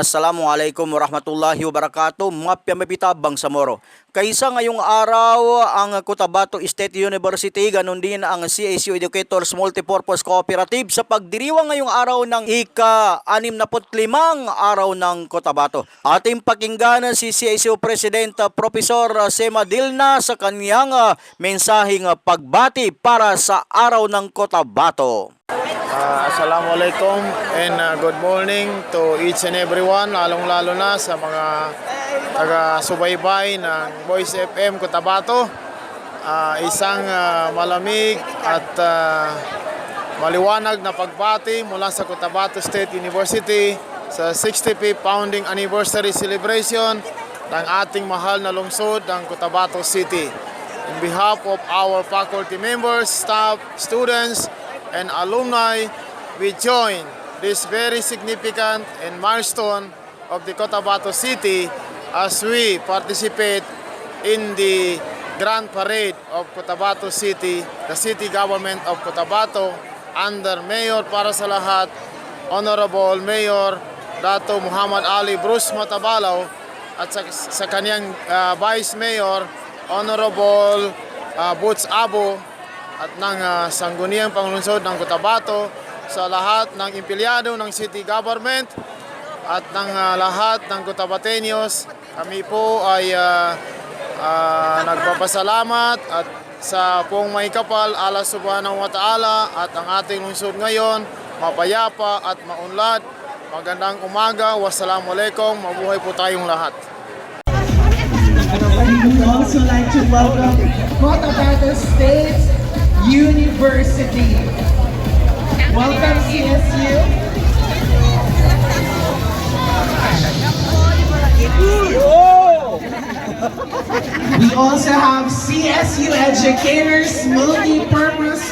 Assalamualaikum warahmatullahi wabarakatuh. Mga piyamapita Bangsamoro. Kaysa ngayong araw ang Cotabato State University ganun din ang CSU Educators Multipurpose Cooperative sa pagdiriwang ngayong araw ng ika-65 araw ng Cotabato. Ating pakinggan si CSU President Professor Sema Dilna sa kaniyang mensaheng pagbati para sa araw ng Cotabato. Ah, Assalamualaikum and ah, good morning to each and everyone, lalong-lalo na sa mga taga-subaybay ng Voice FM Cotabato. Ah, isang ah, malamig at ah, maliwanag na pagbati mula sa Cotabato State University sa 65th founding anniversary celebration ng ating mahal na lungsod ng Cotabato City. In behalf of our faculty members, staff, students, and alumni, we join this very significant and milestone of the Cotabato City as we participate in the Grand Parade of Cotabato City, the city government of Cotabato, under Mayor para sa Honorable Mayor Dato Muhammad Ali Bruce Matabalaw at sa, sa kanyang ah, Vice Mayor, Honorable ah, Boots Abo at ng ah, Sangguniang Panglungsod ng Cotabato sa lahat ng empleyado ng city government at ng ah, lahat ng Cotabateños. Kami po ay ah, ah, nagpapasalamat at sa pong may kapal ala subhanahu wa ta'ala at ang ating lungsod ngayon mapayapa at maunlad. Magandang umaga. Wassalamualaikum. Mabuhay po tayong lahat. We would also like to welcome Cotabato State University. Welcome CSU. We also have CSU Educators Multi-Purpose